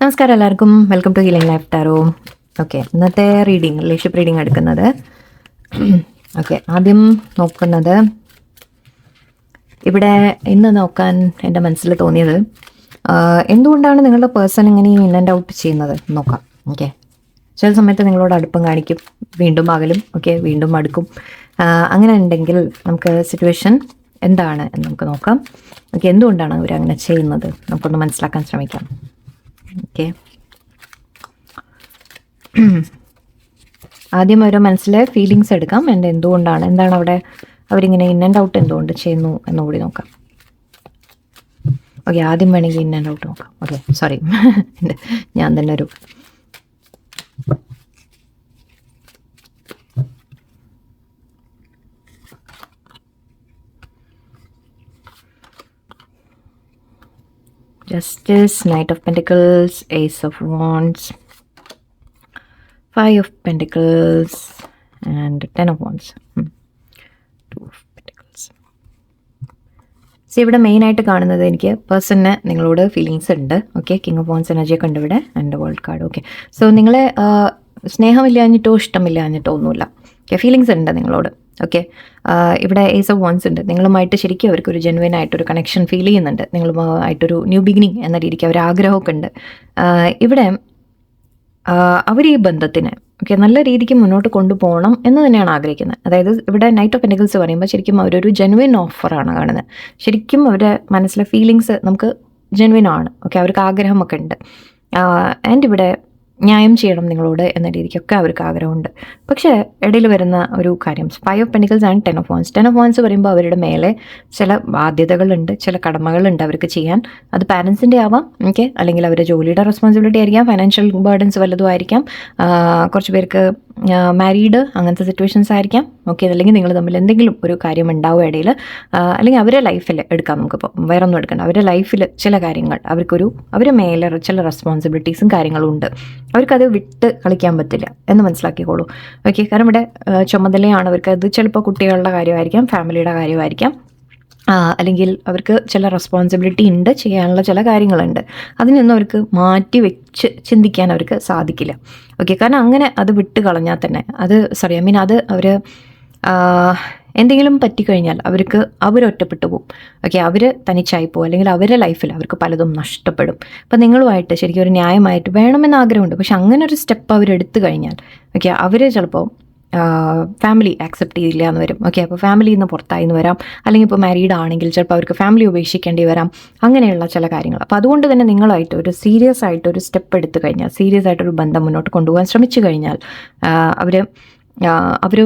നമസ്കാരം എല്ലാവർക്കും. Welcome to healing life tarot okay ഇന്നത്തെ റീഡിങ് റിലേഷൻഷിപ്പ് റീഡിംഗ് എടുക്കുന്നത്. ഓക്കെ ആദ്യം നോക്കുന്നത് ഇവിടെ ഇന്ന് നോക്കാൻ എന്റെ മനസ്സിൽ തോന്നിയത് എന്തുകൊണ്ടാണ് നിങ്ങളുടെ പേഴ്സൺ ഇങ്ങനെ ഇൻ ആൻഡ് ഔട്ട് ചെയ്യുന്നത്? നോക്കാം. ഓക്കെ ചില സമയത്ത് നിങ്ങളോട് അടുപ്പം കാണിക്കും വീണ്ടും അകലും ഓക്കെ വീണ്ടും അടുക്കും. അങ്ങനെ ഉണ്ടെങ്കിൽ നമുക്ക് സിറ്റുവേഷൻ എന്താണ് എന്ന് നമുക്ക് നോക്കാം. ഓക്കെ എന്തുകൊണ്ടാണ് അവർ അങ്ങനെ ചെയ്യുന്നത്? നമുക്കൊന്ന് മനസ്സിലാക്കാൻ ശ്രമിക്കാം. ഓക്കെ. ആദ്യം അവരുടെ മനസ്സിലെ ഫീലിങ്സ് എടുക്കാം. എന്റെ എന്തുകൊണ്ടാണ് എന്താണ് അവിടെ അവരിങ്ങനെ ഇൻ ആൻഡ് ഔട്ട് എന്തുകൊണ്ട് ചെയ്യുന്നു എന്നുകൂടി നോക്കാം. ഓക്കെ ആദ്യം വേണമെങ്കിൽ ഇൻ ആൻഡ് ഔട്ട് നോക്കാം. ഓക്കെ സോറി ഞാൻ തന്നെ ഒരു Justice, Knight of Pentacles, Ace of Wands, Five of Pentacles, and Ten of Wands. Two of Pentacles. See ഇവിടെ മെയിനായിട്ട് കാണുന്നത് എനിക്ക് പേഴ്സണിന് നിങ്ങളോട് ഫീലിങ്സ് ഉണ്ട്. ഓക്കെ കിങ് ഓഫ് വോൺസ് എനർജിയൊക്കെ ഉണ്ട് ഇവിടെ and world card okay so നിങ്ങളെ സ്നേഹമില്ലാഞ്ഞിട്ടോ ഇഷ്ടമില്ലാഞ്ഞിട്ടോ ഒന്നുമില്ല. ഓക്കെ ഫീലിങ്സ് ഉണ്ട് നിങ്ങളോട്. ഓക്കെ ഇവിടെ ഏസ് ഓഫ് വോൺസ് ഉണ്ട്. നിങ്ങളുമായിട്ട് ശരിക്കും അവർക്ക് ഒരു ജെനുവൻ ആയിട്ടൊരു കണക്ഷൻ ഫീൽ ചെയ്യുന്നുണ്ട്. നിങ്ങളുമായിട്ടൊരു ന്യൂ ബിഗിനിങ് എന്ന രീതിക്ക് അവർ ആഗ്രഹമൊക്കെ ഉണ്ട്. ഇവിടെ അവർ ഈ ബന്ധത്തിനെ ഓക്കെ നല്ല രീതിക്ക് മുന്നോട്ട് കൊണ്ടുപോകണം എന്ന് തന്നെയാണ് ആഗ്രഹിക്കുന്നത്. അതായത് ഇവിടെ നൈറ്റ് ഓഫ് പെൻഡിക്കിൾസ് പറയുമ്പോൾ ശരിക്കും അവരൊരു ജെനുവിൻ ഓഫറാണ് കാണുന്നത്. ശരിക്കും അവരുടെ മനസ്സിലെ ഫീലിങ്സ് നമുക്ക് ജെനുവിൻ ആണ്. ഓക്കെ അവർക്ക് ആഗ്രഹമൊക്കെ ഉണ്ട്. ആൻഡ് ഇവിടെ ന്യായം ചെയ്യണം നിങ്ങളോട് എന്ന രീതിക്കൊക്കെ അവർക്ക് ആഗ്രഹമുണ്ട്. പക്ഷേ ഇടയിൽ വരുന്ന ഒരു കാര്യം five of pentacles and ten of wands ten of wands പറയുമ്പോൾ അവരുടെ മേലെ ചില ബാധ്യതകളുണ്ട് ചില കടമകളുണ്ട് അവർക്ക് ചെയ്യാൻ. അത് പാരൻസിന്റെ ആവാം ഓക്കെ അല്ലെങ്കിൽ അവരുടെ ജോലിയുടെ റെസ്പോൺസിബിലിറ്റി ആയിരിക്കാം ഫൈനാൻഷ്യൽ ബേർഡൻസ് വല്ലതും ആയിരിക്കാം. കുറച്ച് പേർക്ക് മാരീഡ് അങ്ങനത്തെ സിറ്റുവേഷൻസ് ആയിരിക്കാം. ഓക്കെ അല്ലെങ്കിൽ നിങ്ങൾ തമ്മിൽ എന്തെങ്കിലും ഒരു കാര്യം ഉണ്ടാവും ഇടയിൽ അല്ലെങ്കിൽ അവരുടെ ലൈഫിൽ എടുക്കാം നമുക്കിപ്പോൾ വേറെ ഒന്നും എടുക്കണ്ട. അവരുടെ ലൈഫിൽ ചില കാര്യങ്ങൾ അവർക്കൊരു അവരുടെ മേലെ ചില റെസ്പോൺസിബിലിറ്റീസും കാര്യങ്ങളും ഉണ്ട്. അവർക്കത് വിട്ട് കളിക്കാൻ പറ്റില്ല എന്ന് മനസ്സിലാക്കിക്കോളൂ. ഓക്കെ കാരണം ഇവിടെ ചുമതലയാണ്. അവർക്ക് അത് ചിലപ്പോൾ കുട്ടികളുടെ കാര്യമായിരിക്കാം ഫാമിലിയുടെ കാര്യമായിരിക്കാം. അല്ലെങ്കിൽ അവർക്ക് ചില റെസ്പോൺസിബിലിറ്റി ഉണ്ട് ചെയ്യാനുള്ള ചില കാര്യങ്ങളുണ്ട്. അതിനൊന്നും അവർക്ക് മാറ്റി വെച്ച് ചിന്തിക്കാൻ അവർക്ക് സാധിക്കില്ല. ഓക്കെ കാരണം അങ്ങനെ അത് വിട്ട് കളഞ്ഞാൽ തന്നെ അത് സോറി ഐ മീൻ അത് അവർ എന്തെങ്കിലും പറ്റിക്കഴിഞ്ഞാൽ അവർക്ക് അവരൊറ്റപ്പെട്ടു പോകും ഓക്കെ അവർ തനിച്ചായി പോകും അല്ലെങ്കിൽ അവരുടെ ലൈഫിൽ അവർക്ക് പലതും നഷ്ടപ്പെടും. അപ്പം നിങ്ങളുമായിട്ട് ശരിക്കും ഒരു ന്യായമായിട്ട് വേണമെന്ന് ആഗ്രഹമുണ്ട്. പക്ഷെ അങ്ങനെ ഒരു സ്റ്റെപ്പ് അവരെടുത്തു കഴിഞ്ഞാൽ ഓക്കെ അവർ ചിലപ്പോൾ ഫാമിലി അക്സെപ്റ്റ് ചെയ്തില്ല എന്ന് വരും. ഓക്കെ അപ്പോൾ ഫാമിലിയിൽ നിന്ന് പുറത്തായി എന്ന് വരാം. അല്ലെങ്കിൽ ഇപ്പോൾ മാരീഡ് ആണെങ്കിൽ ചിലപ്പോൾ അവർക്ക് ഫാമിലി ഉപേക്ഷിക്കേണ്ടി വരാം. അങ്ങനെയുള്ള ചില കാര്യങ്ങൾ. അപ്പോൾ അതുകൊണ്ട് തന്നെ നിങ്ങളായിട്ട് ഒരു സീരിയസ് ആയിട്ട് ഒരു സ്റ്റെപ്പ് എടുത്തു കഴിഞ്ഞാൽ സീരിയസ് ആയിട്ടൊരു ബന്ധം മുന്നോട്ട് കൊണ്ടുപോകാൻ ശ്രമിച്ചു കഴിഞ്ഞാൽ അവർ അവർ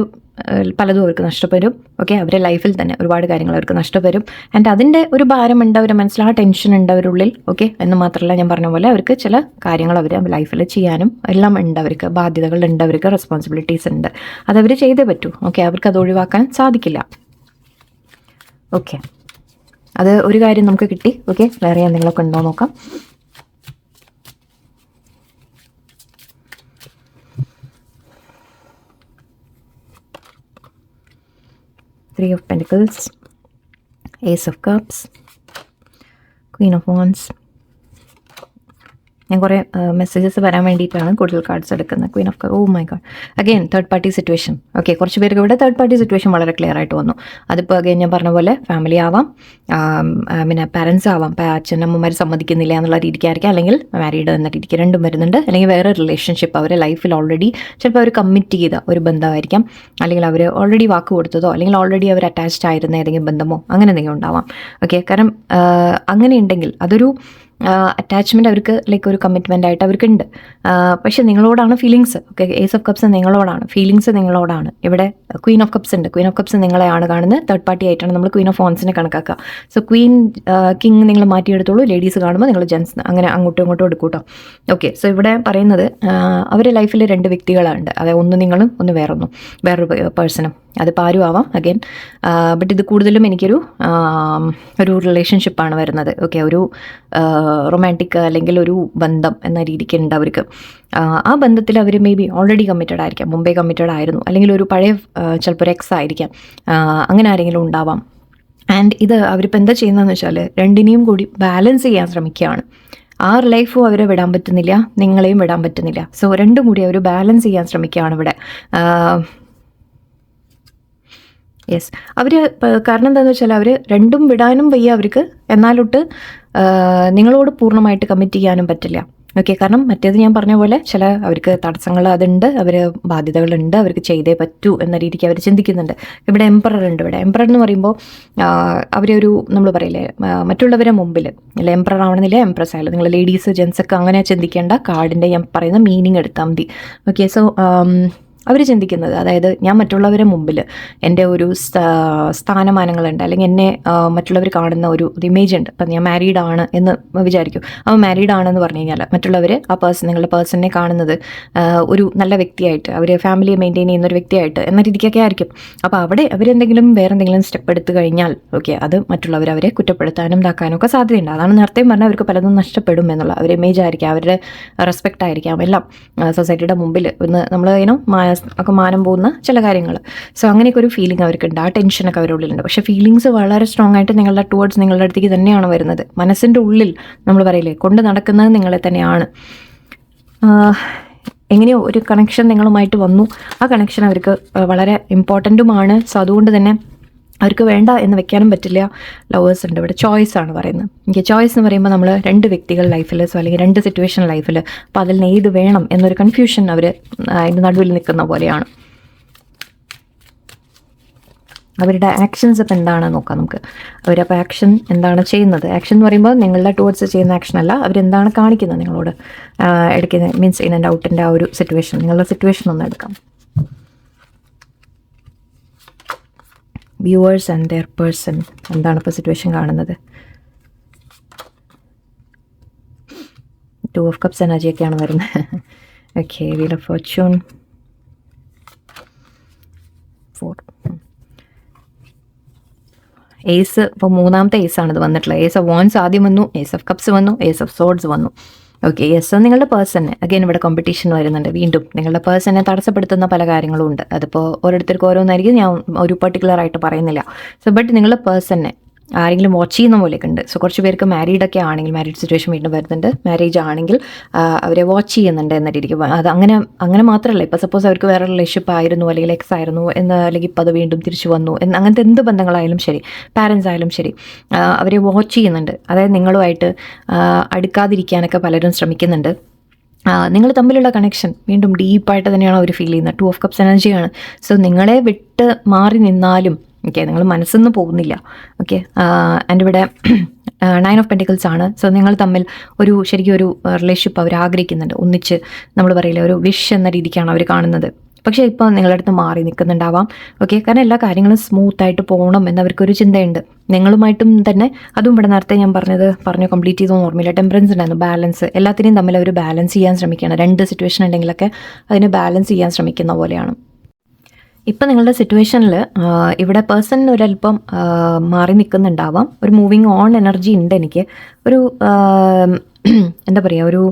പലതും അവർക്ക് നഷ്ടപ്പെടും. ഓക്കെ അവരുടെ ലൈഫിൽ തന്നെ ഒരുപാട് കാര്യങ്ങൾ അവർക്ക് നഷ്ടപ്പെടും. ആൻഡ് അതിന്റെ ഒരു ഭാരമുണ്ട് അവരുടെ മനസ്സിൽ ആ ടെൻഷൻ ഉണ്ട് അവരുള്ളിൽ ഓക്കെ എന്ന് മാത്രമല്ല ഞാൻ പറഞ്ഞ പോലെ അവർക്ക് ചില കാര്യങ്ങൾ അവർ ലൈഫിൽ ചെയ്യാനും എല്ലാം ഉണ്ട്. അവർക്ക് ബാധ്യതകൾ ഉണ്ട് അവർക്ക് റെസ്പോൺസിബിലിറ്റീസ് ഉണ്ട്. അതവർ ചെയ്തേ പറ്റൂ. ഓക്കെ അവർക്ക് അത് ഒഴിവാക്കാൻ സാധിക്കില്ല. ഓക്കെ അത് ഒരു കാര്യം നമുക്ക് കിട്ടി. ഓക്കെ വേറെ എന്തെങ്കിലുമൊക്കെ ഉണ്ടോ നോക്കാം. Three of Pentacles, Ace of Cups, Queen of Wands. ഞാൻ കുറേ മെസ്സേജസ് വരാൻ വേണ്ടിയിട്ടാണ് കൂടുതൽ കാർഡ്സ് എടുക്കുന്നത്. Queen of oh my God again third party situation okay കുറച്ച് പേർക്ക് ഇവിടെ തേർഡ് പാർട്ടി സിറ്റുവേഷൻ വളരെ ക്ലിയർ ആയിട്ട് വന്നു. അതിപ്പോൾ അഗെയിൻ ഞാൻ പറഞ്ഞ പോലെ ഫാമിലി ആവാം പിന്നെ പാരൻസ് ആവാം. അച്ഛനമ്മമാർ സമ്മതിക്കുന്നില്ല എന്നുള്ള രീതിക്കായിരിക്കാം. അല്ലെങ്കിൽ മാരീഡ് എന്ന രീതിക്ക് രണ്ടും വരുന്നുണ്ട്. അല്ലെങ്കിൽ വേറെ റിലേഷൻഷിപ്പ് അവരെ ലൈഫിൽ ഓൾറെഡി ചിലപ്പോൾ അവർ കമ്മിറ്റ് ചെയ്ത ഒരു ബന്ധമായിരിക്കാം. അല്ലെങ്കിൽ അവർ ഓൾറെഡി വാക്ക് കൊടുത്തതോ അല്ലെങ്കിൽ ഓൾറെഡി അവർ അറ്റാച്ച്ഡ് ആയിരുന്ന ഏതെങ്കിലും ബന്ധമോ അങ്ങനെ എന്തെങ്കിലും ഉണ്ടാവാം. ഓക്കെ കാരണം അങ്ങനെ ഉണ്ടെങ്കിൽ അതൊരു അറ്റാച്ച്മെന്റ് അവർക്ക് ലൈക്ക് ഒരു കമ്മിറ്റ്മെന്റ് ആയിട്ട് അവർക്കുണ്ട്. പക്ഷെ നിങ്ങളോടാണ് feelings okay ace of cups നിങ്ങളോടാണ്. Feelings നിങ്ങളോടാണ്. ഇവിടെ ക്വീൻ ഓഫ് കപ്സ് ഉണ്ട്. ക്വീൻ ഓഫ് കപ്സ് നിങ്ങളെയാണ് കാണുന്നത്. തേർഡ് പാർട്ടി ആയിട്ടാണ് നമ്മൾ ക്വീൻ ഓഫ് ഫോൺസിനെ കണക്കാക്കുക. സോ ക്വീൻ കിങ് നിങ്ങൾ മാറ്റിയെടുത്തോളൂ. ലേഡീസ് കാണുമ്പോൾ നിങ്ങൾ ജെൻസ് അങ്ങനെ അങ്ങോട്ടും ഇങ്ങോട്ടും എടുക്കൂട്ടോ കേട്ടോ ഓക്കെ സോ ഇവിടെ പറയുന്നത് അവരുടെ ലൈഫിൽ രണ്ട് വ്യക്തികളുണ്ട് അതായത് ഒന്ന് നിങ്ങളും ഒന്ന് വേറൊന്നും. വേറൊരു പേഴ്സണും അതിപ്പോൾ ആരും ആവാം അഗൈൻ ബട്ട് ഇത് കൂടുതലും എനിക്കൊരു ഒരു റിലേഷൻഷിപ്പാണ് വരുന്നത്. ഓക്കെ ഒരു റൊമാന്റിക് അല്ലെങ്കിൽ ഒരു ബന്ധം എന്ന രീതിക്ക് ഉണ്ട് അവർക്ക്. ആ, ആ ബന്ധത്തിൽ അവർ മേ ബി ഓൾറെഡി കമ്മിറ്റഡ് ആയിരിക്കാം. മുംബൈ കമ്മിറ്റഡ് ആയിരുന്നു. അല്ലെങ്കിൽ ഒരു പഴയ ചിലപ്പോൾ ഒരു എക്സ് ആയിരിക്കാം. അങ്ങനെ ആരെങ്കിലും ഉണ്ടാവാം. ആൻഡ് ഇത് അവരിപ്പോൾ എന്താ ചെയ്യുന്നതെന്ന് വെച്ചാൽ രണ്ടിനെയും കൂടി ബാലൻസ് ചെയ്യാൻ ശ്രമിക്കുകയാണ്. ആ ലൈഫും അവരെ വിടാൻ പറ്റുന്നില്ല നിങ്ങളെയും വിടാൻ പറ്റുന്നില്ല. സോ രണ്ടും കൂടി അവർ ബാലൻസ് ചെയ്യാൻ ശ്രമിക്കുകയാണ് ഇവിടെ. യെസ് അവർ കാരണം എന്താണെന്ന് വെച്ചാൽ അവർ രണ്ടും വിടാനും വയ്യ അവർക്ക്. എന്നാലൊട്ട് നിങ്ങളോട് പൂർണമായിട്ട് കമ്മിറ്റ് ചെയ്യാനും പറ്റില്ല. ഓക്കെ കാരണം മറ്റേത് ഞാൻ പറഞ്ഞ പോലെ ചില അവർക്ക് തടസ്സങ്ങൾ അതുണ്ട് അവർ ബാധ്യതകളുണ്ട് അവർക്ക് ചെയ്തേ പറ്റൂ എന്ന രീതിക്ക് അവർ ചിന്തിക്കുന്നുണ്ട്. ഇവിടെ എംപറർ ഉണ്ട് ഇവിടെ. എംപറർ എന്ന് പറയുമ്പോൾ അവരൊരു നമ്മൾ പറയില്ലേ മറ്റുള്ളവരെ മുമ്പിൽ അല്ല എംപറർ ആവണമെന്നില്ല എംപ്രസ് ആയാലും നിങ്ങൾ ലേഡീസ് ജെൻസ് ഒക്കെ അങ്ങനെ ചിന്തിക്കേണ്ട കാർഡിന്റെ ഞാൻ പറയുന്ന മീനിങ് എടുത്താൽ മതി. ഓക്കെ സോ അവർ ചിന്തിക്കുന്നത്. അതായത് ഞാൻ മറ്റുള്ളവരുടെ മുമ്പിൽ എന്റെ ഒരു സ്ഥാ- സ്ഥാനമാനങ്ങളുണ്ട്. അല്ലെങ്കിൽ എന്നെ മറ്റുള്ളവർ കാണുന്ന ഒരു ഇമേജ് ഉണ്ട്. അപ്പം ഞാൻ മാരീഡ് ആണ് എന്ന് വിചാരിക്കും. അവൻ മാരീഡ് ആണെന്ന് പറഞ്ഞു കഴിഞ്ഞാൽ മറ്റുള്ളവർ ആ പേഴ്സൺ നിങ്ങളുടെ പേഴ്സണിനെ കാണുന്നത് ഒരു നല്ല വ്യക്തിയായിട്ട് അവർ ഫാമിലിയെ മെയിന്റെയിൻ ചെയ്യുന്ന ഒരു വ്യക്തിയായിട്ട് എന്ന രീതിക്കൊക്കെ ആയിരിക്കും. അപ്പോൾ അവിടെ അവരെന്തെങ്കിലും വേറെ എന്തെങ്കിലും സ്റ്റെപ്പ് എടുത്തു കഴിഞ്ഞാൽ ഓക്കെ അത് മറ്റുള്ളവർ അവരെ കുറ്റപ്പെടുത്താനും ഇതാക്കാനും ഒക്കെ സാധ്യതയുണ്ട്. അതാണ് നേരത്തെ പറഞ്ഞാൽ അവർക്ക് പലതും നഷ്ടപ്പെടും എന്നുള്ള. അവരുടെ ഇമേജ് ആയിരിക്കാം അവരുടെ റെസ്പെക്റ്റ് ആയിരിക്കാം എല്ലാം സൊസൈറ്റിയുടെ മുമ്പിൽ ഒന്ന് നമ്മൾ ഇനോ ഒക്കെ മാനം പോകുന്ന ചില കാര്യങ്ങൾ സോ അങ്ങനെയൊക്കെ ഒരു ഫീലിംഗ് അവർക്കുണ്ട്. ആ ടെൻഷനൊക്കെ അവരുടെ ഉള്ളിലുണ്ട് പക്ഷേ ഫീലിങ്സ് വളരെ സ്ട്രോങ് ആയിട്ട് നിങ്ങളുടെ ടുവേർഡ്സ് നിങ്ങളുടെ അടുത്തേക്ക് തന്നെയാണ് വരുന്നത്. മനസ്സിന്റെ ഉള്ളിൽ നമ്മൾ പറയില്ലേ കൊണ്ട് നടക്കുന്നത് നിങ്ങളെ തന്നെയാണ്. എങ്ങനെയോ ഒരു കണക്ഷൻ നിങ്ങളുമായിട്ട് വന്നു? ആ കണക്ഷൻ അവർക്ക് വളരെ ഇമ്പോർട്ടന്റുമാണ് സോ അതുകൊണ്ട് തന്നെ അവർക്ക് വേണ്ട എന്ന് വെക്കാനും പറ്റില്ല. ലവേഴ്സ് ഉണ്ട്. ഇവിടെ ചോയ്സ് ആണ് പറയുന്നത്. എനിക്ക് ചോയ്സ് എന്ന് പറയുമ്പോൾ നമ്മൾ രണ്ട് വ്യക്തികൾ ലൈഫിൽ സോ അല്ലെങ്കിൽ രണ്ട് സിറ്റുവേഷൻ ലൈഫിൽ അപ്പോൾ അതിൽ നിന്ന് ഏത് വേണം എന്നൊരു കൺഫ്യൂഷൻ അവർ അതിന്റെ നടുവിൽ നിൽക്കുന്ന പോലെയാണ്. അവരുടെ ആക്ഷൻസ് ഇപ്പം എന്താണ് നോക്കാം നമുക്ക്. അവരപ്പോൾ ആക്ഷൻ എന്താണ് ചെയ്യുന്നത്? ആക്ഷൻ എന്ന് പറയുമ്പോൾ നിങ്ങളുടെ ടുവേർഡ്സ് ചെയ്യുന്ന ആക്ഷൻ അല്ല അവരെന്താണ് കാണിക്കുന്നത് നിങ്ങളോട്? എടുക്കുന്ന മീൻസ് ഇൻ ആൻഡ് ഔട്ടിന്റെ ആ ഒരു സിറ്റുവേഷൻ നിങ്ങളുടെ സിറ്റുവേഷൻ ഒന്ന് എടുക്കാം. വ്യൂവേഴ്സ് ആൻഡ് ദെയർ പേഴ്സൺ എന്താണ് ഇപ്പോൾ സിറ്റുവേഷൻ കാണുന്നത്? ടു ഓഫ് കപ്സ് എനർജിയൊക്കെയാണ് വരുന്നത്. Okay wheel of fortune four ace ഇപ്പോൾ മൂന്നാമത്തെ ഏസ് ആണ് ഇത് വന്നിട്ടുള്ളത്. ഏസ് ഓഫ് വോൺസ് ആദ്യം വന്നു ഏസ് ഓഫ് കപ്സ് വന്നു ഏസ് ഓഫ് സോഡ്സ് വന്നു. ഓക്കെ യെസ് നിങ്ങളുടെ പേഴ്സണെ അഗൈൻ ഇവിടെ കോമ്പറ്റീഷൻ വരുന്നുണ്ട്. വീണ്ടും നിങ്ങളുടെ പേഴ്സണെ തടസ്സപ്പെടുത്തുന്ന പല കാര്യങ്ങളും ഉണ്ട്. അതിപ്പോൾ ഓരോരുത്തർക്കും ഓരോന്നായിരിക്കും. ഞാൻ ഒരു പർട്ടിക്കുലർ ആയിട്ട് പറയുന്നില്ല. സോ ബട്ട് നിങ്ങളുടെ പേഴ്സണെ ആരെങ്കിലും വാച്ച് ചെയ്യുന്ന പോലെയൊക്കെ ഉണ്ട്. സോ കുറച്ച് പേർക്ക് മാരീഡ് ഒക്കെ ആണെങ്കിൽ മാരീഡ് സിറ്റുവേഷൻ വീണ്ടും വരുന്നുണ്ട്. മാരേജ് ആണെങ്കിൽ അവരെ വാച്ച് ചെയ്യുന്നുണ്ട് എന്ന അത് അങ്ങനെ അങ്ങനെ മാത്രമല്ല ഇപ്പോൾ സപ്പോസ് അവർക്ക് വേറെ റിലേഷൻഷിപ്പ് ആയിരുന്നു അല്ലെങ്കിൽ എക്സ് ആയിരുന്നു എന്ന് അല്ലെങ്കിൽ ഇപ്പോൾ അത് വീണ്ടും തിരിച്ചു വന്നു എന്ന് അങ്ങനത്തെ എന്ത് ബന്ധങ്ങളായാലും ശരി പാരൻസ് ആയാലും ശരി അവരെ വാച്ച് ചെയ്യുന്നുണ്ട്. അതായത് നിങ്ങളുമായിട്ട് അടുക്കാതിരിക്കാനൊക്കെ പലരും ശ്രമിക്കുന്നുണ്ട്. നിങ്ങൾ തമ്മിലുള്ള കണക്ഷൻ വീണ്ടും ഡീപ്പായിട്ട് തന്നെയാണ് അവർ ഫീൽ ചെയ്യുന്നത്? ടു ഓഫ് കപ്സ് എനർജിയാണ് സോ നിങ്ങളെ വിട്ട് മാറി നിന്നാലും ഓക്കെ നിങ്ങൾ മനസ്സൊന്നും പോകുന്നില്ല. ഓക്കെ ആൻഡ് ഇവിടെ നയൻ ഓഫ് പെന്റിക്കിൾസ് ആണ്. സോ നിങ്ങൾ തമ്മിൽ ഒരു ശരിക്കും ഒരു റിലേഷൻഷിപ്പ് അവർ ആഗ്രഹിക്കുന്നുണ്ട്. ഒന്നിച്ച് നമ്മൾ പറയില്ല ഒരു വിഷ് എന്ന രീതിക്കാണ് അവർ കാണുന്നത്. പക്ഷേ ഇപ്പോൾ നിങ്ങളുടെ അടുത്ത് മാറി നിൽക്കുന്നുണ്ടാവാം. ഓക്കെ കാരണം എല്ലാ കാര്യങ്ങളും സ്മൂത്ത് ആയിട്ട് പോകണം എന്നവർക്കൊരു ചിന്തയുണ്ട്. നിങ്ങളുമായിട്ടും തന്നെ അതും ഇവിടെ നേരത്തെ ഞാൻ പറഞ്ഞത് പറഞ്ഞു കംപ്ലീറ്റ് ചെയ്തോ ഓർമ്മയില്ല. ടെമ്പറൻസ് ഉണ്ടായിരുന്നു ബാലൻസ് എല്ലാത്തിനെയും തമ്മിൽ അവർ ബാലൻസ് ചെയ്യാൻ ശ്രമിക്കുകയാണ്. രണ്ട് സിറ്റുവേഷൻ ഉണ്ടെങ്കിലൊക്കെ അതിനെ ബാലൻസ് ചെയ്യാൻ ശ്രമിക്കുന്ന പോലെയാണ്. ഇപ്പം നിങ്ങളുടെ സിറ്റുവേഷനിൽ ഇവിടെ പേഴ്സൺ ഒരല്പം മാറി നിൽക്കുന്നുണ്ടാവാം ഒരു മൂവിങ് ഓൺ എനർജി ഉണ്ട് എനിക്ക്. ഒരു എന്താ പറയുക ഒരു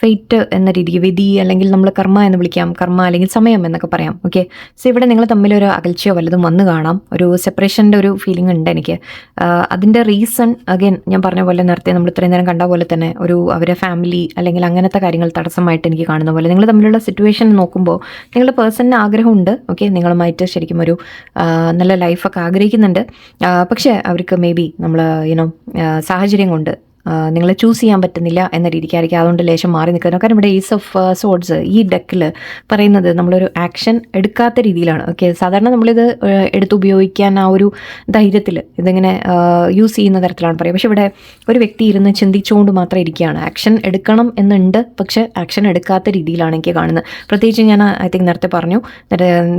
ഫെയ്റ്റ് എന്ന രീതിക്ക് വിധി അല്ലെങ്കിൽ നമ്മൾ കർമ്മ എന്ന് വിളിക്കാം കർമ്മ അല്ലെങ്കിൽ സമയം എന്നൊക്കെ പറയാം ഓക്കെ സോ ഇവിടെ നിങ്ങൾ തമ്മിലൊരു അകൽച്ചയോ വല്ലതും വന്നു കാണാം. ഒരു സെപ്പറേഷന്റെ ഒരു ഫീലിംഗ് ഉണ്ട് എനിക്ക്. അതിന്റെ റീസൺ അഗൈൻ ഞാൻ പറഞ്ഞ പോലെ നേരത്തെ നമ്മൾ ഇത്രയും നേരം കണ്ട പോലെ തന്നെ ഒരു അവരെ ഫാമിലി അല്ലെങ്കിൽ അങ്ങനത്തെ കാര്യങ്ങൾ തടസ്സമായിട്ട് എനിക്ക് കാണുന്ന പോലെ. നിങ്ങൾ തമ്മിലുള്ള സിറ്റുവേഷൻ നോക്കുമ്പോൾ നിങ്ങളുടെ പേഴ്സണിന് ആഗ്രഹമുണ്ട് ഓക്കെ നിങ്ങളുമായിട്ട് ശരിക്കും ഒരു നല്ല ലൈഫൊക്കെ ആഗ്രഹിക്കുന്നുണ്ട്. പക്ഷേ അവർക്ക് മേ ബി നമ്മൾ യുനോ സാഹചര്യം കൊണ്ട് നിങ്ങളെ ചൂസ് ചെയ്യാൻ പറ്റുന്നില്ല എന്ന രീതിക്കായിരിക്കും അതുകൊണ്ട് ലേശം മാറി നിൽക്കുന്നത് കാരണം ഇവിടെ ഈസ് ഓഫ് സോഡ്സ് ഈ ഡെക്കിൽ പറയുന്നത് നമ്മളൊരു ആക്ഷൻ എടുക്കാത്ത രീതിയിലാണ്. ഓക്കെ സാധാരണ നമ്മളിത് എടുത്ത് ഉപയോഗിക്കാൻ ആ ഒരു ധൈര്യത്തിൽ ഇതിങ്ങനെ യൂസ് ചെയ്യുന്ന തരത്തിലാണ് പറയുക. പക്ഷേ ഇവിടെ ഒരു വ്യക്തി ഇരുന്ന് ചിന്തിച്ചുകൊണ്ട് മാത്രം ഇരിക്കുകയാണ്. ആക്ഷൻ എടുക്കണം എന്നുണ്ട് പക്ഷേ ആക്ഷൻ എടുക്കാത്ത രീതിയിലാണ് എനിക്ക് കാണുന്നത്. പ്രത്യേകിച്ച് ഞാൻ ഐ തിങ്ക് നേരത്തെ പറഞ്ഞു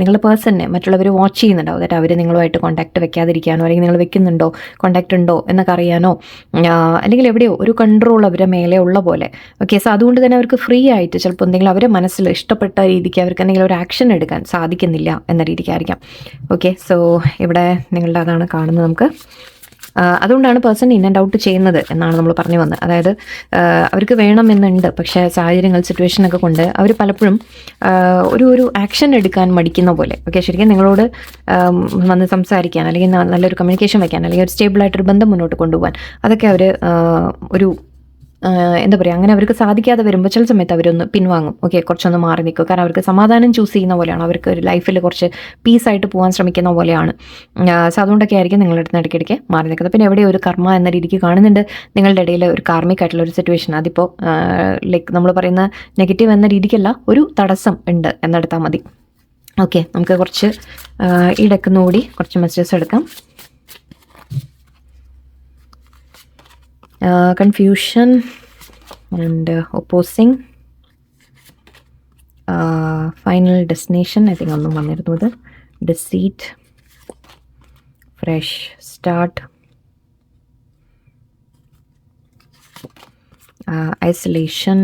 നിങ്ങളുടെ പേഴ്സണിനെ മറ്റുള്ളവർ വാച്ച് ചെയ്യുന്നുണ്ടാവും അതായത് അവർ നിങ്ങളുമായിട്ട് കോൺടാക്ട് വെക്കാതിരിക്കാനോ അല്ലെങ്കിൽ നിങ്ങൾ വെക്കുന്നുണ്ടോ കോൺടാക്ട് ഉണ്ടോ എന്നൊക്കെ അറിയാനോ അല്ലെങ്കിൽ എവിടെയോ ഒരു കൺട്രോൾ അവരുടെ മേലെ ഉള്ള പോലെ. ഓക്കെ സോ അതുകൊണ്ട് തന്നെ അവർക്ക് ഫ്രീ ആയിട്ട് ചിലപ്പോൾ എന്തെങ്കിലും അവരെ മനസ്സിൽ ഇഷ്ടപ്പെട്ട രീതിക്ക് അവർക്ക് എന്തെങ്കിലും ഒരു ആക്ഷൻ എടുക്കാൻ സാധിക്കുന്നില്ല എന്ന രീതിക്കായിരിക്കാം. ഓക്കെ സോ ഇവിടെ നിങ്ങളുടെ അതാണ് കാണുന്നത് നമുക്ക്. അതുകൊണ്ടാണ് പേഴ്സൺ ഇൻ ആൻഡ് ഔട്ട് ചെയ്യുന്നത് എന്നാണ് നമ്മൾ പറഞ്ഞു വന്നത്. അതായത് അവർക്ക് വേണമെന്നുണ്ട് പക്ഷേ സാഹചര്യങ്ങൾ സിറ്റുവേഷനൊക്കെ കൊണ്ട് അവർ പലപ്പോഴും ഒരു ഒരു ആക്ഷൻ എടുക്കാൻ മടിക്കുന്ന പോലെ. ഓക്കെ ശരിക്കും നിങ്ങളോട് വന്ന് സംസാരിക്കാൻ അല്ലെങ്കിൽ നല്ലൊരു കമ്മ്യൂണിക്കേഷൻ വയ്ക്കാൻ അല്ലെങ്കിൽ ഒരു സ്റ്റേബിളായിട്ടൊരു ബന്ധം മുന്നോട്ട് കൊണ്ടുപോകാൻ അതൊക്കെ അവർ ഒരു എന്താ പറയുക അങ്ങനെ അവർക്ക് സാധിക്കാതെ വരുമ്പോൾ ചില സമയത്ത് അവരൊന്ന് പിൻവാങ്ങും. ഓക്കെ കുറച്ചൊന്ന് മാറി നിൽക്കും. കാരണം അവർക്ക് സമാധാനം ചൂസ് ചെയ്യുന്ന പോലെയാണ്. അവർക്ക് ഒരു ലൈഫിൽ കുറച്ച് പീസായിട്ട് പോകാൻ ശ്രമിക്കുന്ന പോലെയാണ്. സോ അതുകൊണ്ടൊക്കെ ആയിരിക്കും നിങ്ങളുടെ അടുത്ത് ഇടയ്ക്കിടയ്ക്ക് മാറി നിൽക്കുന്നത്. പിന്നെ എവിടെ ഒരു കർമ്മ എന്ന രീതിക്ക് കാണുന്നുണ്ട്. നിങ്ങളുടെ ഇടയിൽ ഒരു കാർമിക് ആയിട്ടുള്ള ഒരു സിറ്റുവേഷൻ അതിപ്പോൾ ലൈക്ക് നമ്മൾ പറയുന്ന നെഗറ്റീവ് എന്ന രീതിക്കല്ല ഒരു തടസ്സം ഉണ്ട് എന്നെടുത്താൽ മതി. ഓക്കെ നമുക്ക് കുറച്ച് ഈ കുറച്ച് മെസ്സേജസ് എടുക്കാം. confusion and opposing final destination I think ഒന്നും വന്നിരുന്നു ഇത് deceit fresh start isolation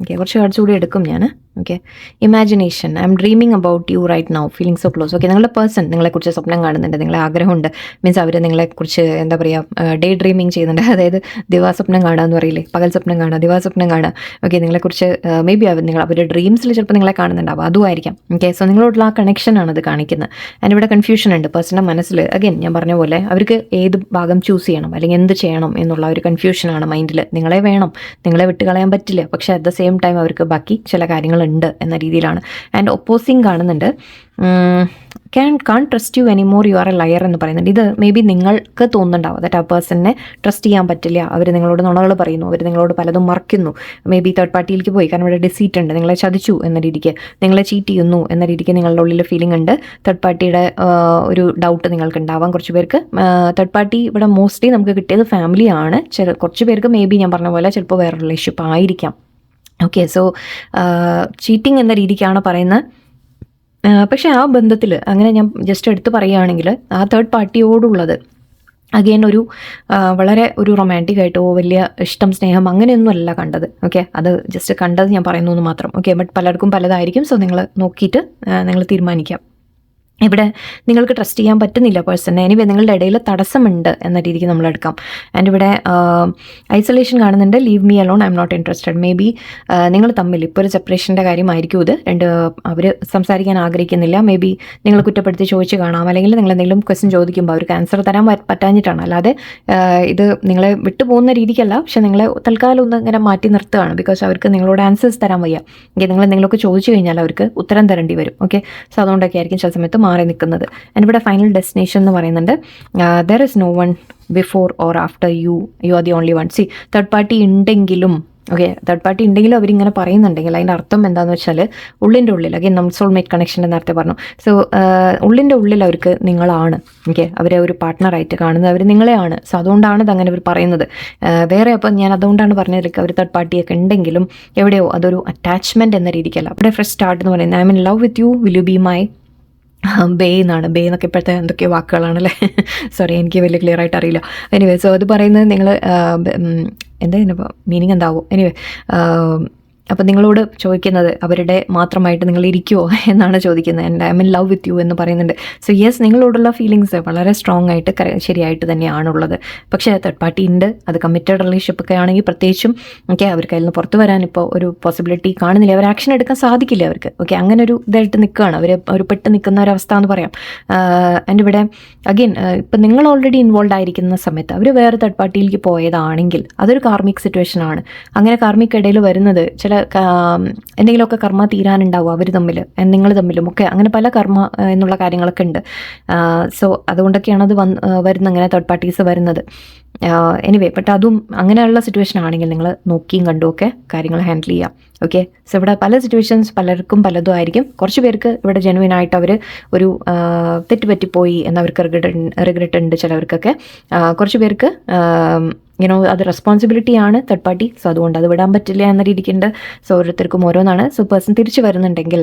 okay കുറച്ച് കാർഡ്സ് കൂടി എടുക്കും ഞാൻ okay imagination I'm dreaming about you right now feeling so close okay നിങ്ങളുടെ പേഴ്സൺ നിങ്ങളെക്കുറിച്ച് സ്വപ്നം കാണുന്നുണ്ട് നിങ്ങളെ ആഗ്രഹമുണ്ട്. മീൻസ് അവർ നിങ്ങളെക്കുറിച്ച് എന്താ പറയുക ഡേ ഡ്രീമിങ് ചെയ്യുന്നുണ്ട്. അതായത് ദിവാസ്വപ്നം കാണുക എന്ന് പറയില്ലേ? പകൽ സ്വപ്നം കാണുക ദിവാസ്വപ്നം കാണുക ഓക്കെ നിങ്ങളെക്കുറിച്ച് മേ ബി അവർ നിങ്ങൾ അവരുടെ ഡ്രീംസിൽ ചിലപ്പോൾ നിങ്ങളെ കാണുന്നുണ്ടാവും. അതുമായിരിക്കാം ഓക്കെ സോ നിങ്ങളോടുള്ള ആ കണക്ഷനാണ് അത് കാണിക്കുന്നത്. ആൻഡ് ഇവിടെ കൺഫ്യൂഷൻ ഉണ്ട്. പേഴ്സന്റെ മനസ്സിൽ അഗൈൻ ഞാൻ പറഞ്ഞ പോലെ അവർക്ക് ഏത് ഭാഗം ചൂസ് ചെയ്യണം അല്ലെങ്കിൽ എന്ത് ചെയ്യണം എന്നുള്ള ഒരു കൺഫ്യൂഷനാണ് മൈൻഡിൽ നിങ്ങളെ വേണം. നിങ്ങളെ വിട്ട് കളയാൻ പറ്റില്ല. പക്ഷേ അറ്റ് ദ സെയിം ടൈം അവർക്ക് ബാക്കി ചില കാര്യങ്ങളുണ്ട് എന്ന രീതിയിലാണ്. ആൻഡ് ഒപ്പോസിങ് കാണുന്നുണ്ട്. Can can't trust you anymore you are a liar എന്ന് പറയുന്നുണ്ട്. ഇത് മേ ബി നിങ്ങൾക്ക് തോന്നുന്നുണ്ടാവും. ദറ്റ് ആ പേഴ്സണിനെ ട്രസ്റ്റ് ചെയ്യാൻ പറ്റില്ല. അവർ നിങ്ങളോട് നുണകൾ പറയുന്നു. അവർ നിങ്ങളോട് പലതും മറക്കുന്നു മേ ബി തേർഡ് പാർട്ടിയിലേക്ക് പോയി. കാരണം ഇവിടെ ഡിസീറ്റ് ഉണ്ട്. നിങ്ങളെ ചതിച്ചു എന്ന രീതിക്ക്. നിങ്ങളെ ചീറ്റ് ചെയ്യുന്നു എന്ന രീതിക്ക് നിങ്ങളുടെ ഉള്ളിൽ ഫീലിംഗ് ഉണ്ട്. തേർഡ് പാർട്ടിയുടെ ഒരു ഡൗട്ട് നിങ്ങൾക്ക് ഉണ്ടാവാം കുറച്ച് പേർക്ക്. തേർഡ് പാർട്ടി ഇവിടെ മോസ്റ്റ്ലി നമുക്ക് കിട്ടിയത് ഫാമിലിയാണ് ചില കുറച്ച് പേർക്ക് മേ ബി ഞാൻ പറഞ്ഞ പോലെ ചിലപ്പോൾ വേറെ റിലേഷൻഷിപ്പ് ആയിരിക്കാം. ഓക്കെ സോ ചീറ്റിംഗ് എന്ന രീതിക്കാണ് പറയുന്നത്. ആ, പക്ഷേ ആ ബന്ധത്തിൽ അങ്ങനെ ഞാൻ ജസ്റ്റ് എടുത്ത് പറയുകയാണെങ്കിൽ ആ തേർഡ് പാർട്ടിയോടുള്ളത് അഗെയിൻ ഒരു ആ, വളരെ ഒരു റൊമാന്റിക് ആയിട്ടോ വലിയ ഇഷ്ടം സ്നേഹം അങ്ങനെയൊന്നും അല്ല കണ്ടത്. ഓക്കെ അത് ജസ്റ്റ് കണ്ടത് ഞാൻ പറയുന്നു മാത്രം. ഓക്കെ ബട്ട് പലർക്കും പലതായിരിക്കും സോ നിങ്ങൾ നോക്കിയിട്ട് നിങ്ങൾ തീരുമാനിക്കാം. ഇവിടെ നിങ്ങൾക്ക് ട്രസ്റ്റ് ചെയ്യാൻ പറ്റുന്നില്ല പേഴ്സണെ എനിവേ നിങ്ങളുടെ ഇടയിൽ തടസ്സമുണ്ട് എന്ന രീതിക്ക് നമ്മൾ എടുക്കാം. ആൻഡ് ഇവിടെ ഐസൊലേഷൻ കാണുന്നുണ്ട്. Leave me alone I'm not interested may be നിങ്ങൾ തമ്മിൽ ഇപ്പോൾ ഒരു സെപ്പറേഷന്റെ കാര്യമായിരിക്കും ഇത്. രണ്ട് അവർ സംസാരിക്കാൻ ആഗ്രഹിക്കുന്നില്ല. മേ ബി നിങ്ങൾ കുറ്റപ്പെടുത്തി ചോദിച്ച് കാണാം. അല്ലെങ്കിൽ നിങ്ങൾ എന്തെങ്കിലും ക്വസ്റ്റ്യൻ ചോദിക്കുമ്പോൾ അവർക്ക് ആൻസർ തരാൻ പറ്റാഞ്ഞിട്ടാണ്. അല്ലാതെ ഇത് നിങ്ങളെ വിട്ടുപോകുന്ന രീതിക്കല്ല. പക്ഷെ നിങ്ങളെ തൽക്കാലം ഒന്ന് ഇങ്ങനെ മാറ്റി നിർത്തുകയാണ്. ബിക്കോസ് അവർക്ക് നിങ്ങളോട് ആൻസേഴ്സ് തരാൻ വയ്യ. നിങ്ങൾ എന്തെങ്കിലുമൊക്കെ ചോദിച്ചു കഴിഞ്ഞാൽ അവർക്ക് ഉത്തരം തരേണ്ടി വരും. ഓക്കെ സോ അതുകൊണ്ടൊക്കെ ആയിരിക്കും ചില സമയത്ത് മാറി നിൽക്കുന്നത്. ആൻഡ് ഇവിടെ ഫൈനൽ ഡെസ്റ്റിനേഷൻ എന്ന് പറയുന്നുണ്ട്. There is no one before or after you you are the only one see third party ഉണ്ടെങ്കിലും ഓക്കെ തേർഡ് പാർട്ടി ഉണ്ടെങ്കിലും അവരിങ്ങനെ പറയുന്നുണ്ടെങ്കിൽ അതിന്റെ അർത്ഥം എന്താണെന്ന് വെച്ചാൽ ഉള്ളിന്റെ ഉള്ളിൽ അഗൈൻ നമ്മൾ സോൾമേറ്റ് കണക്ഷൻ നേരത്തെ പറഞ്ഞു. സോ ഉള്ളിന്റെ ഉള്ളിൽ അവർക്ക് നിങ്ങളാണ് ഓക്കെ അവരെ ഒരു പാർട്ട്ണറായിട്ട് കാണുന്നത് അവർ നിങ്ങളെയാണ്. സോ അതുകൊണ്ടാണ് അതങ്ങനെ അവർ പറയുന്നത്. ആ, വേറെ അപ്പം ഞാൻ അതുകൊണ്ടാണ് പറഞ്ഞത് അവർ തേർഡ് പാർട്ടിയൊക്കെ ഉണ്ടെങ്കിലും എവിടെയോ അതൊരു അറ്റാച്ച്മെന്റ് എന്ന രീതിക്കല്ല. അവിടെ ഫ്രഷ് സ്റ്റാർട്ട് എന്ന് പറയുന്നത് I mean love with you will you be my bae എന്നാണ്. ബേ എന്നൊക്കെ ഇപ്പോഴത്തെ എന്തൊക്കെയോ വാക്കുകളാണല്ലേ? സോറി എനിക്ക് വലിയ ക്ലിയർ ആയിട്ട് അറിയില്ല. എനിവേ സോ അത് പറയുന്നത് നിങ്ങൾ എന്താ മീനിങ് എന്താവും? എനിവേ അപ്പോൾ നിങ്ങളോട് ചോദിക്കുന്നത് അവരുടെ മാത്രമായിട്ട് നിങ്ങൾ ഇരിക്കുമോ എന്നാണ് ചോദിക്കുന്നത്. And I mean love with you എന്ന് പറയുന്നുണ്ട്. സോ യെസ് നിങ്ങളോടുള്ള ഫീലിങ്സ് വളരെ സ്ട്രോങ് ആയിട്ട് ശരിയായിട്ട് തന്നെയാണുള്ളത്. പക്ഷേ തേർഡ് പാർട്ടി ഉണ്ട്. അത് കമ്മിറ്റഡ് റിലേഷൻഷിപ്പ് ഒക്കെ ആണെങ്കിൽ പ്രത്യേകിച്ചും ഓക്കെ അവർ അതിൽ നിന്ന് പുറത്തു വരാൻ ഇപ്പോൾ ഒരു പോസിബിലിറ്റി കാണുന്നില്ല. അവർ ആക്ഷൻ എടുക്കാൻ സാധിക്കില്ല അവർക്ക്. ഓക്കെ അങ്ങനെ ഒരു ഇതായിട്ട് നിൽക്കുകയാണ്. അവർ ഒരു പെട്ട് നിൽക്കുന്ന ഒരു അവസ്ഥ എന്ന് പറയാം. ആൻഡ് ഇവിടെ അഗെയിൻ ഇപ്പം നിങ്ങൾ ഓൾറെഡി ഇൻവോൾവ് ആയിരിക്കുന്ന സമയത്ത് അവർ വേറെ തേർഡ് പാർട്ടിയിലേക്ക് പോയതാണെങ്കിൽ അതൊരു കാർമിക് സിറ്റുവേഷൻ ആണ്. അങ്ങനെ കാർമിക് ഇടയിൽ വരുന്നത് ചില കാ- എന്തെങ്കിലുമൊക്കെ കർമ്മ തീരാനുണ്ടാവും? അവർ തമ്മിൽ നിങ്ങൾ തമ്മിലും ഒക്കെ അങ്ങനെ പല കർമ്മ എന്നുള്ള കാര്യങ്ങളൊക്കെ ഉണ്ട്. സോ അതുകൊണ്ടൊക്കെയാണ് അത് വന്ന് വരുന്നത് അങ്ങനെ തേർഡ് പാർട്ടീസ് വരുന്നത്. എനിവേ ബട്ട് അതും അങ്ങനെയുള്ള സിറ്റുവേഷൻ ആണെങ്കിൽ നിങ്ങൾ നോക്കിയും കണ്ടും ഒക്കെ കാര്യങ്ങൾ ഹാൻഡിൽ ചെയ്യാം. ഓക്കെ സോ ഇവിടെ പല സിറ്റുവേഷൻസ് പലർക്കും പലതും ആയിരിക്കും. കുറച്ച് പേർക്ക് ഇവിടെ ജെനുവിൻ ആയിട്ട് അവർ ഒരു തെറ്റുപറ്റിപ്പോയി തെറ്റ് പറ്റിപ്പോയി എന്നവർക്ക് റിഗ്രറ്റ് റിഗ്രറ്റ് ഉണ്ട് ചിലവർക്കൊക്കെ. കുറച്ച് പേർക്ക് യുനോ അത് റെസ്പോൺസിബിലിറ്റി ആണ് തേർഡ് പാർട്ടി സോ അതുകൊണ്ട് അത് വിടാൻ പറ്റില്ല എന്ന രീതിക്കുണ്ട്. സോ ഓരോരുത്തർക്കും ഓരോന്നാണ്. സോ പേഴ്സൺ തിരിച്ചു വരുന്നുണ്ടെങ്കിൽ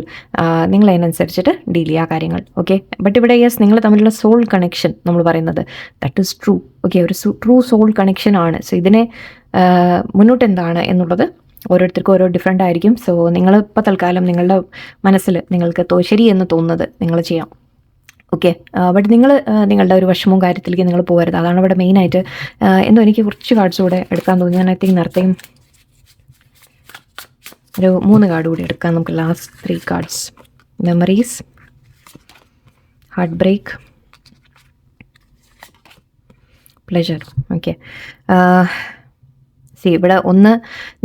നിങ്ങൾ അതിനനുസരിച്ചിട്ട് ഡീൽ ചെയ്യുക കാര്യങ്ങൾ. ഓക്കെ ബട്ട് ഇവിടെ യെസ് നിങ്ങൾ തമ്മിലുള്ള സോൾ കണക്ഷൻ നമ്മൾ പറയുന്നത് ദാറ്റ് ഈസ് ട്രൂ ഓക്കെ ഒരു ട്രൂ സോൾ കണക്ഷൻ ആണ്. സോ ഇതിനെ മുന്നോട്ട് എന്താണ് എന്നുള്ളത് ഓരോരുത്തർക്കും ഓരോ ഡിഫറെന്റ് ആയിരിക്കും. സോ നിങ്ങൾ ഇപ്പോൾ തൽക്കാലം നിങ്ങളുടെ മനസ്സിൽ നിങ്ങൾക്ക് ശരി എന്ന് തോന്നുന്നത് നിങ്ങൾ ചെയ്യാം. ഓക്കെ ബട്ട് നിങ്ങൾ നിങ്ങളുടെ ഒരു വിഷമവും കാര്യത്തിലേക്ക് നിങ്ങൾ പോകരുത്. അതാണ് ഇവിടെ മെയിനായിട്ട് എന്തോ എനിക്ക് കുറച്ച് കാർഡ്സ് കൂടെ എടുക്കാൻ തോന്നി. ഞാൻ ഐ തിങ്ക് നേരത്തെയും ഒരു മൂന്ന് കാർഡ് കൂടി എടുക്കാം. നമുക്ക് last three cards memories heart break pleasure okay see ഇവിടെ ഒന്ന്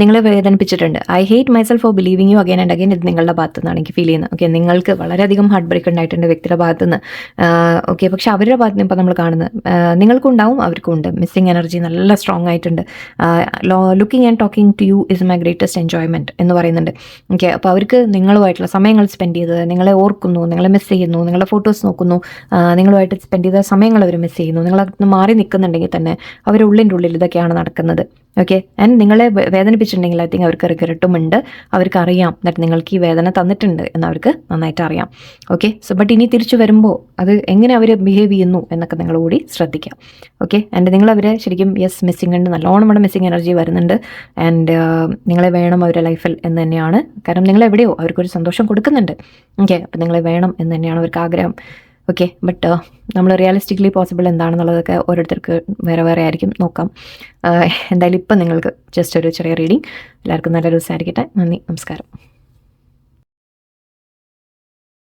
നിങ്ങളെ വേദനിപ്പിച്ചിട്ടുണ്ട്. I hate myself for believing you again and again ഇത് നിങ്ങളുടെ ഭാഗത്തു നിന്നാണ് എനിക്ക് ഫീൽ ചെയ്യുന്നത്. ഓക്കെ നിങ്ങൾക്ക് വളരെയധികം ഹാർട്ട് ബ്രേക്ക് ഉണ്ടായിട്ടുണ്ട് വ്യക്തിയുടെ ഭാഗത്തു നിന്ന് ഓക്കെ പക്ഷെ അവരുടെ ഭാഗത്ത് നിന്ന് ഇപ്പോൾ നമ്മൾ കാണുന്നത് ആഹ് നിങ്ങൾക്കും ഉണ്ടാവും അവർക്കും ഉണ്ട്. മിസ്സിങ് എനർജി നല്ല സ്ട്രോങ് ആയിട്ടുണ്ട്. Looking and talking to you is my greatest enjoyment എന്ന് പറയുന്നുണ്ട്. ഓക്കെ അപ്പോൾ അവർക്ക് നിങ്ങളുമായിട്ടുള്ള സമയങ്ങൾ സ്പെൻഡ് ചെയ്തത് നിങ്ങളെ ഓർക്കുന്നു നിങ്ങളെ മിസ് ചെയ്യുന്നു നിങ്ങളുടെ ഫോട്ടോസ് നോക്കുന്നു. ആഹ് നിങ്ങളുമായിട്ട് സ്പെൻഡ് ചെയ്ത സമയങ്ങൾ അവർ മിസ് ചെയ്യുന്നു. നിങ്ങൾ മാറി നിൽക്കുന്നുണ്ടെങ്കിൽ തന്നെ അവരുടെ ഉള്ളിന്റെ ഉള്ളിൽ ഇതൊക്കെയാണ് നടക്കുന്നത്. ഓക്കെ ആൻഡ് നിങ്ങളെ വേദനിപ്പിച്ചിട്ടുണ്ടെങ്കിൽ ഐ തിങ്ക് അവർക്ക് റിഗ്രറ്റും ഉണ്ട് അവർക്ക് അറിയാം ദറ്റ് നിങ്ങൾക്ക് ഈ വേദന തന്നിട്ടുണ്ട് എന്ന് അവർക്ക് നന്നായിട്ട് അറിയാം. ഓക്കെ സോ ബട്ട് ഇനി തിരിച്ചു വരുമ്പോൾ അത് എങ്ങനെ അവർ ബിഹേവ് ചെയ്യുന്നു എന്നൊക്കെ നിങ്ങൾ കൂടി ശ്രദ്ധിക്കാം. ഓക്കെ ആൻഡ് നിങ്ങൾ അവരെ ശരിക്കും യെസ് മിസ്സിംഗ് ഉണ്ട്. നല്ലോണം ഇവിടെ മിസ്സിംഗ് എനർജി വരുന്നുണ്ട്. ആൻഡ് നിങ്ങളെ വേണം അവരെ ലൈഫിൽ എന്ന് തന്നെയാണ്. കാരണം നിങ്ങൾ എവിടെയോ അവർക്കൊരു സന്തോഷം കൊടുക്കുന്നുണ്ട്. ഓക്കെ അപ്പം നിങ്ങളെ വേണം എന്ന് തന്നെയാണ് അവർക്ക് ആഗ്രഹം. ഓക്കെ ബട്ട് നമ്മൾ റിയലിസ്റ്റിക്കലി പോസിബിൾ എന്താണെന്നുള്ളതൊക്കെ ഓരോരുത്തർക്ക് വേറെ വേറെ ആയിരിക്കും. നോക്കാം. ആഹ് എന്തായാലും ഇപ്പം നിങ്ങൾക്ക് ജസ്റ്റ് ഒരു ചെറിയ റീഡിങ് എല്ലാവർക്കും നല്ലൊരു ദിവസമായിരിക്കട്ടെ. നന്ദി നമസ്കാരം.